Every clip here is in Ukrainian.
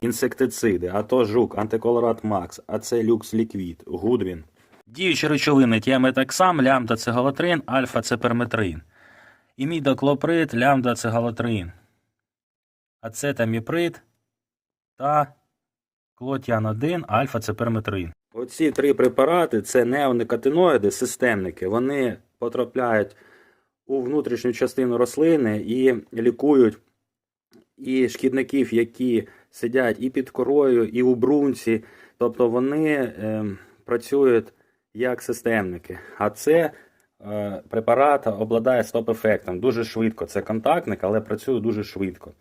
інсектициди, а то жук, антиколорат Макс, а це люкс ліквід, Гудвін. Діючі речовини тіаметаксам, лямбда цегалотрин, альфа цеперметрин. Імідоклоприд, лямбда цегалотрин. Ацетаміприд та клотіан-1, альфа цеперметрин. Оці три препарати це неоникотиноїди, системники. Вони потрапляють у внутрішню частину рослини і лікують і шкідників, які сидять і під корою, і у брунці. Тобто вони е, працюють як системники. А це е, препарат обладає стоп-ефектом дуже швидко. Це контактник, але працює дуже швидко.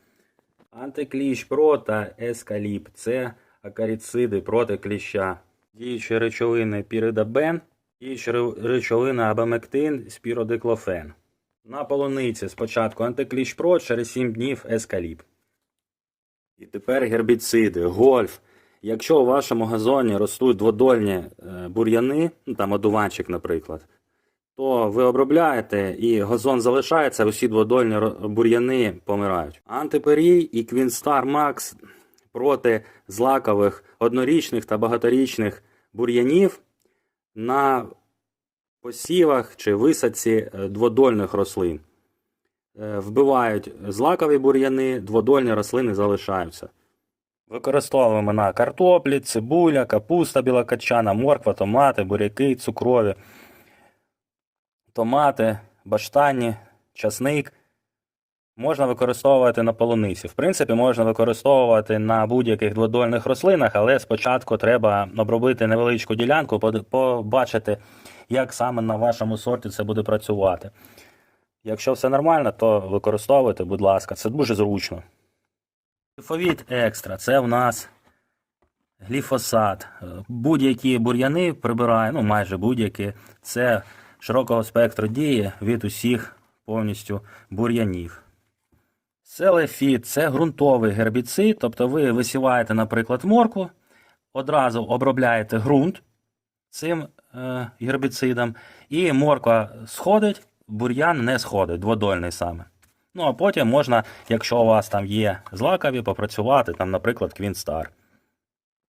Антикліщ про та ескаліп це акаріциди проти кліща. Діючі речовини піридабен, діючі ре- речовина абамектин, спіродиклофен. На полуниці спочатку антикліщ про, через 7 днів ескаліп. І тепер гербіциди, гольф. Якщо у вашому газоні ростуть дводольні е, бур'яни, ну там одуванчик, наприклад, то ви обробляєте і газон залишається, усі дводольні бур'яни помирають. Антиперій і Квінстар Макс проти злакових однорічних та багаторічних бур'янів на посівах чи висадці е, дводольних рослин. Е, Вбивають злакові бур'яни, дводольні рослини залишаються. Використовуємо на картоплі, цибуля, капуста білокачана, морква, томати, буряки, цукрові, томати, баштані, часник. Можна використовувати на полуниці. В принципі, можна використовувати на будь-яких дводольних рослинах, але спочатку треба обробити невеличку ділянку, побачити, як саме на вашому сорті це буде працювати. Якщо все нормально, то використовуйте, будь ласка, це дуже зручно. Гліфовід екстра це в нас гліфосат. Будь-які бур'яни прибирає, ну майже будь-які. Це широкого спектру дії від усіх повністю бур'янів. Селефіт це ґрунтовий гербіцид, тобто ви висіваєте, наприклад, моркву, одразу обробляєте ґрунт цим е, гербіцидом, і морква сходить, бур'ян не сходить, дводольний саме. Ну а потім можна, якщо у вас там є злакові, попрацювати, там, наприклад, Квінстар.